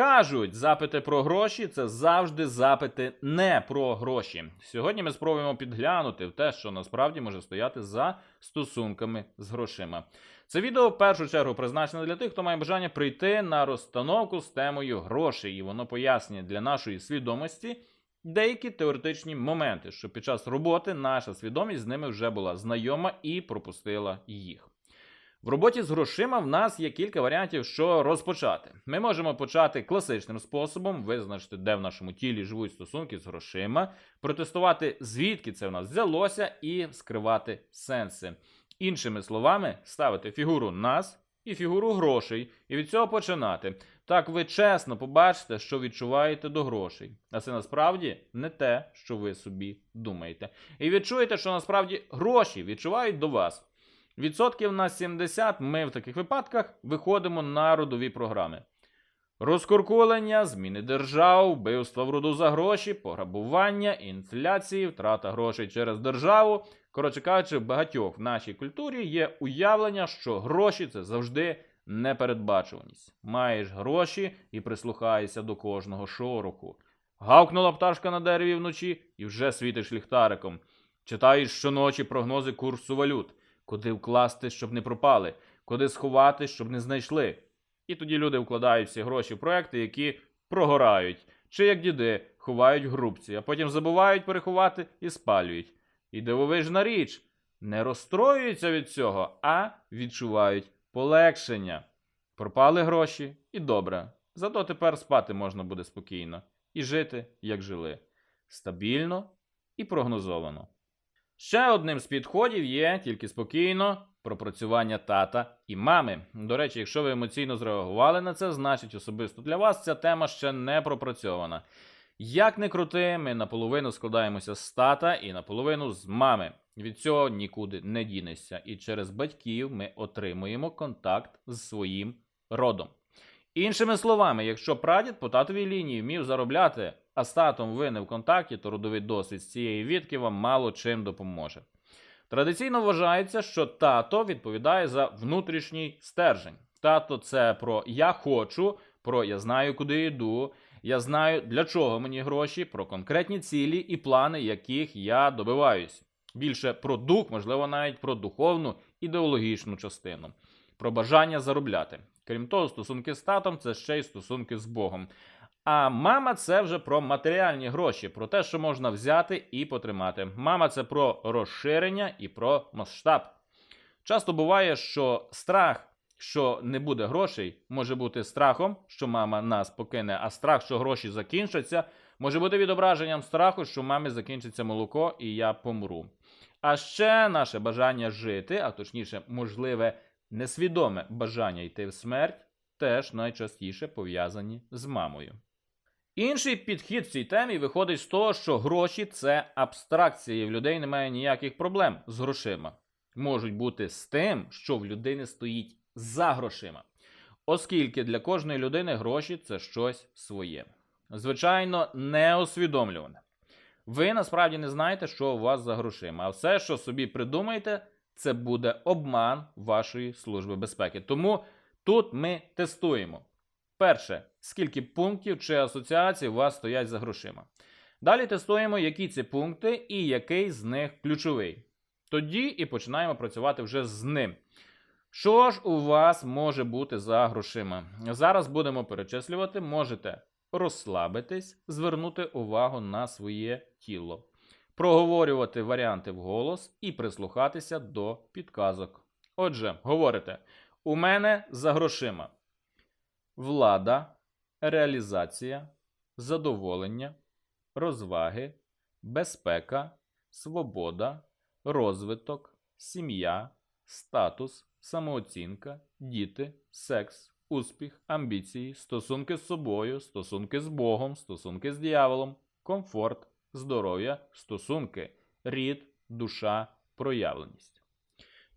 Кажуть, запити про гроші це завжди запити не про гроші. Сьогодні ми спробуємо підглянути в те, що насправді може стояти за стосунками з грошима. Це відео в першу чергу призначене для тих, хто має бажання прийти на розстановку з темою грошей, і воно пояснює для нашої свідомості деякі теоретичні моменти, що під час роботи наша свідомість з ними вже була знайома і пропустила їх. В роботі з грошима в нас є кілька варіантів, що розпочати. Ми можемо почати класичним способом, визначити, де в нашому тілі живуть стосунки з грошима, протестувати, звідки це в нас взялося, і скривати сенси. Іншими словами, ставити фігуру нас і фігуру грошей, і від цього починати. Так ви чесно побачите, що відчуваєте до грошей. А це насправді не те, що ви собі думаєте. І відчуєте, що насправді гроші відчувають до вас. Відсотків на 70 ми в таких випадках виходимо на родові програми. Розкуркулення, зміни держав, вбивства в роду за гроші, пограбування, інфляції, втрата грошей через державу. Коротше кажучи, в багатьох в нашій культурі є уявлення, що гроші це завжди непередбачуваність. Маєш гроші і прислухаєшся до кожного шороху. Гавкнула пташка на дереві вночі і вже світиш ліхтариком. Читаєш щоночі прогнози курсу валют, куди вкласти, щоб не пропали, куди сховати, щоб не знайшли. І тоді люди вкладають всі гроші в проекти, які прогорають, чи як діди ховають в грубці, а потім забувають переховати і спалюють. І дивовижна річ, не розстроюються від цього, а відчувають полегшення. Пропали гроші і добре. Зато тепер спати можна буде спокійно і жити, як жили. Стабільно і прогнозовано. Ще одним з підходів є тільки спокійно пропрацювання тата і мами. До речі, якщо ви емоційно зреагували на це, значить особисто для вас ця тема ще не пропрацьована. Як не крути, ми наполовину складаємося з тата і наполовину з мами. Від цього нікуди не дінешся. І через батьків ми отримуємо контакт з своїм родом. Іншими словами, якщо прадід по татовій лінії вмів заробляти, а з татом ви не в контакті, то родовий досвід з цієї відки вам мало чим допоможе. Традиційно вважається, що тато відповідає за внутрішній стержень. Тато це про я хочу, про я знаю, куди йду, я знаю, для чого мені гроші, про конкретні цілі і плани, яких я добиваюсь. Більше про дух, можливо, навіть про духовну ідеологічну частину, про бажання заробляти. Крім того, стосунки з татом це ще й стосунки з Богом. А мама це вже про матеріальні гроші, про те, що можна взяти і потримати. Мама це про розширення і про масштаб. Часто буває, що страх, що не буде грошей, може бути страхом, що мама нас покине, а страх, що гроші закінчаться, може бути відображенням страху, що мамі закінчиться молоко і я помру. А ще наше бажання жити, а точніше, можливе, несвідоме бажання йти в смерть, теж найчастіше пов'язані з мамою. Інший підхід в цій темі виходить з того, що гроші це абстракція, і в людей немає ніяких проблем з грошима. Можуть бути з тим, що в людини стоїть за грошима. Оскільки для кожної людини гроші це щось своє. Звичайно, не усвідомлюване. Ви насправді не знаєте, що у вас за грошима, а все, що собі придумаєте, це буде обман вашої служби безпеки. Тому тут ми тестуємо. Перше, скільки пунктів чи асоціацій у вас стоять за грошима. Далі тестуємо, які ці пункти і який з них ключовий. Тоді і починаємо працювати вже з ним. Що ж у вас може бути за грошима? Зараз будемо перечислювати, можете розслабитись, звернути увагу на своє тіло, проговорювати варіанти вголос і прислухатися до підказок. Отже, говорите: у мене за грошима влада, реалізація, задоволення, розваги, безпека, свобода, розвиток, сім'я, статус, самооцінка, діти, секс, успіх, амбіції, стосунки з собою, стосунки з Богом, стосунки з дияволом, комфорт, здоров'я, стосунки, рід, душа, проявленість.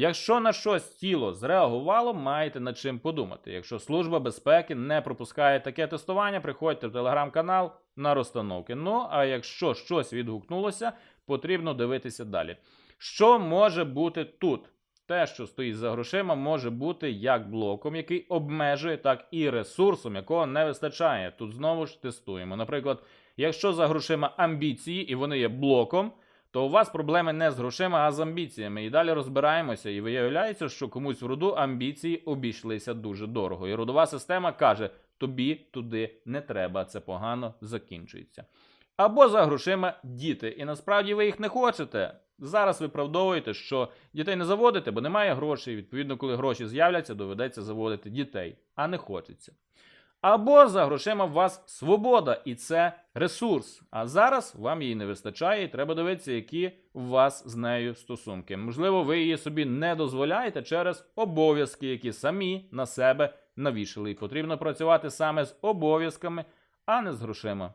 Якщо на щось тіло зреагувало, маєте над чим подумати. Якщо Служба безпеки не пропускає таке тестування, приходьте в телеграм-канал на розстановки. Ну а якщо щось відгукнулося, потрібно дивитися далі. Що може бути тут? те, що стоїть за грошима, може бути як блоком, який обмежує, так і ресурсом, якого не вистачає. Тут знову ж тестуємо. Наприклад, якщо за грошима амбіції і вони є блоком, то у вас проблеми не з грошима, а з амбіціями. І далі розбираємося, і виявляється, що комусь в роду амбіції обійшлися дуже дорого. І родова система каже: тобі туди не треба, це погано закінчується. Або за грошима діти, і насправді ви їх не хочете. Зараз виправдовуєте, що дітей не заводите, бо немає грошей. Відповідно, коли гроші з'являться, доведеться заводити дітей, а не хочеться. Або за грошима у вас свобода, і це ресурс. А зараз вам її не вистачає, і треба дивитися, які у вас з нею стосунки. Можливо, ви її собі не дозволяєте через обов'язки, які самі на себе навішали. І потрібно працювати саме з обов'язками, а не з грошима.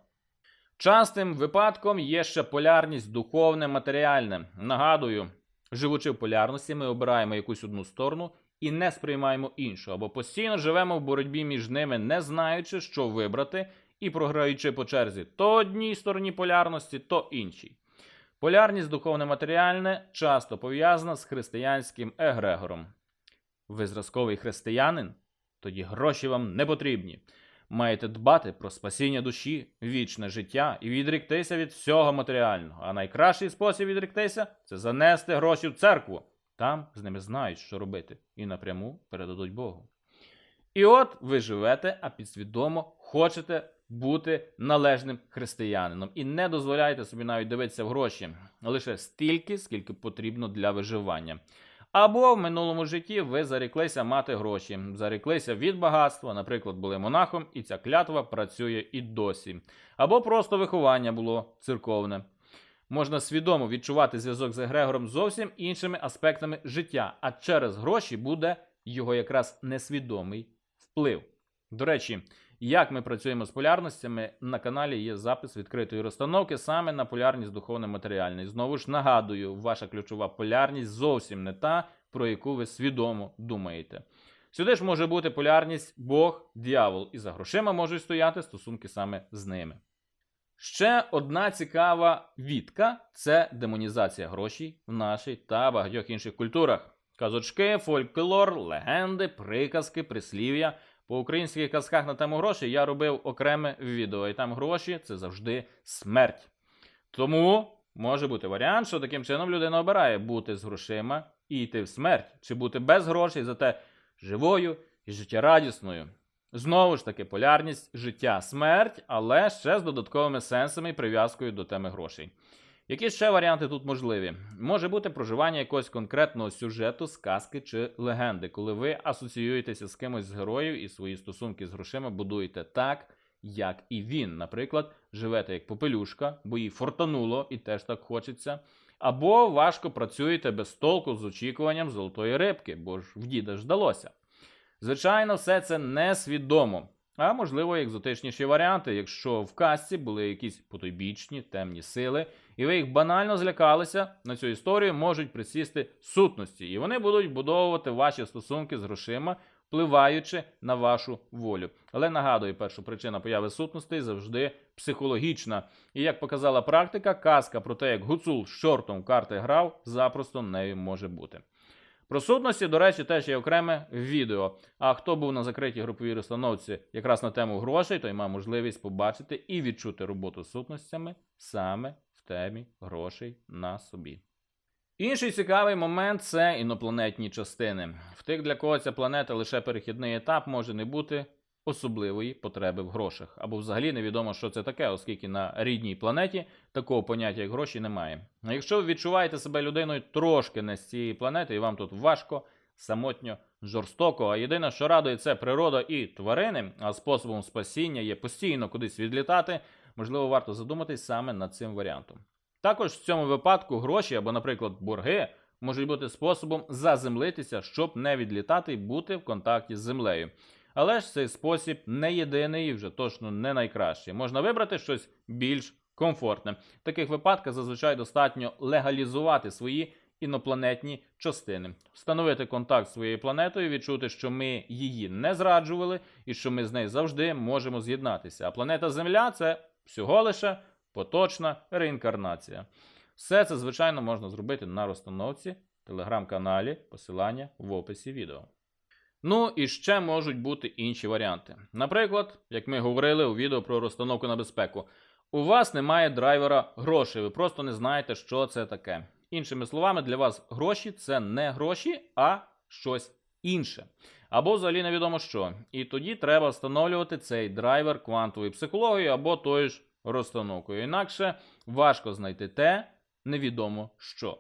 Частим випадком є ще полярність духовне, матеріальне. Нагадую, живучи в полярності, ми обираємо якусь одну сторону і не сприймаємо іншу, або постійно живемо в боротьбі між ними, не знаючи, що вибрати, і програючи по черзі то одній стороні полярності, то іншій. Полярність духовне-матеріальне часто пов'язана з християнським егрегором. Ви зразковий християнин? Тоді гроші вам не потрібні. Маєте дбати про спасіння душі, вічне життя і відріктися від всього матеріального. А найкращий спосіб відріктися це занести гроші в церкву. Там з ними знають, що робити, і напряму передадуть Богу. І от ви живете, а підсвідомо хочете бути належним християнином. І не дозволяєте собі навіть дивитися в гроші лише стільки, скільки потрібно для виживання. Або в минулому житті ви заріклися мати гроші, заріклися від багатства, наприклад, були монахом, і ця клятва працює і досі. Або просто виховання було церковне. Можна свідомо відчувати зв'язок з Егрегором зовсім іншими аспектами життя, а через гроші буде його якраз несвідомий вплив. До речі, як ми працюємо з полярностями, на каналі є запис відкритої розстановки саме на полярність духовно-матеріальний. Знову ж нагадую, ваша ключова полярність зовсім не та, про яку ви свідомо думаєте. Сюди ж може бути полярність Бог, дьявол, і за грошима можуть стояти стосунки саме з ними. Ще одна цікава відка це демонізація грошей в нашій та багатьох інших культурах. Казочки, фольклор, легенди, приказки, прислів'я. По українських казках на тему грошей я робив окреме відео, і там гроші це завжди смерть. Тому може бути варіант, що таким чином людина обирає бути з грошима і йти в смерть, чи бути без грошей, зате живою і життєрадісною. Знову ж таки, полярність життя, смерть, але ще з додатковими сенсами і прив'язкою до теми грошей. Які ще варіанти тут можливі? Може бути проживання якогось конкретного сюжету, сказки чи легенди, коли ви асоціюєтеся з кимось з героїв і свої стосунки з грошима будуєте так, як і він. Наприклад, живете як попелюшка, бо їй фортануло і теж так хочеться. Або важко працюєте без толку з очікуванням золотої рибки, бо ж в діда ж вдалося. Звичайно, все це несвідомо. А можливо, екзотичніші варіанти, якщо в казці були якісь потойбічні темні сили, і ви їх банально злякалися, на цю історію можуть присісти сутності, і вони будуть будовувати ваші стосунки з грошима, впливаючи на вашу волю. Але нагадую, перша причина появи сутностей завжди психологічна. І як показала практика, казка про те, як гуцул з чортом карти грав, запросто нею може бути. Про сутності, до речі, теж є окреме відео. А хто був на закритій груповій розстановці якраз на тему грошей, той має можливість побачити і відчути роботу з сутностями саме в темі грошей на собі. Інший цікавий момент це інопланетні частини. В тих, для кого ця планета лише перехідний етап, може не бути особливої потреби в грошах. Або взагалі невідомо, що це таке, оскільки на рідній планеті такого поняття, як гроші, немає. А якщо ви відчуваєте себе людиною трошки не з цієї планети, і вам тут важко, самотньо, жорстоко, а єдине, що радує, це природа і тварини, а способом спасіння є постійно кудись відлітати, можливо, варто задуматись саме над цим варіантом. Також в цьому випадку гроші або, наприклад, борги можуть бути способом заземлитися, щоб не відлітати і бути в контакті з землею. Але ж цей спосіб не єдиний і вже точно не найкращий. Можна вибрати щось більш комфортне. В таких випадках зазвичай достатньо легалізувати свої інопланетні частини, встановити контакт з своєю планетою, відчути, що ми її не зраджували і що ми з нею завжди можемо з'єднатися. А планета Земля це всього лише поточна реінкарнація. Все це, звичайно, можна зробити на розстановці телеграм-каналі, посилання в описі відео. Ну і ще можуть бути інші варіанти. Наприклад, як ми говорили у відео про розстановку на безпеку, у вас немає драйвера грошей, ви просто не знаєте, що це таке. Іншими словами, для вас гроші це не гроші, а щось інше. Або взагалі невідомо що. І тоді треба встановлювати цей драйвер квантової психології або тою ж розстановкою. Інакше важко знайти те невідомо що.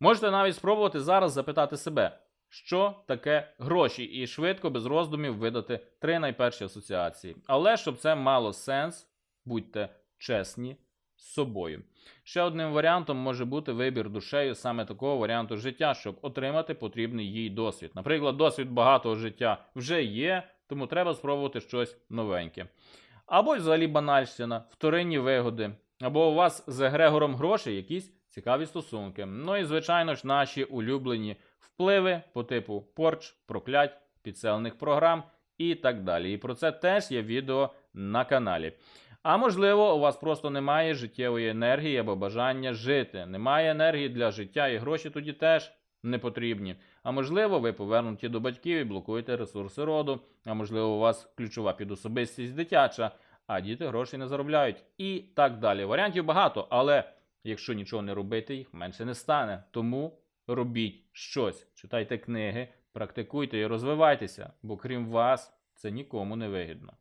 Можете навіть спробувати зараз запитати себе, що таке гроші, і швидко, без роздумів, видати три найперші асоціації. Але щоб це мало сенс, будьте чесні з собою. Ще одним варіантом може бути вибір душею саме такого варіанту життя, щоб отримати потрібний їй досвід. Наприклад, досвід багатого життя вже є, тому треба спробувати щось новеньке. Або взагалі банальщина, вторинні вигоди, або у вас з егрегором грошей якісь цікаві стосунки. Ну і, звичайно ж, наші улюблені впливи по типу порч, проклять, підселених програм і так далі. І про це теж є відео на каналі. А можливо, у вас просто немає життєвої енергії або бажання жити. Немає енергії для життя, і гроші тоді теж не потрібні. А можливо, ви повернуті до батьків і блокуєте ресурси роду. А можливо, у вас ключова підособистість дитяча, а діти гроші не заробляють. І так далі. Варіантів багато, але якщо нічого не робити, їх менше не стане. Тому робіть щось, читайте книги, практикуйте і розвивайтеся, бо крім вас це нікому не вигідно.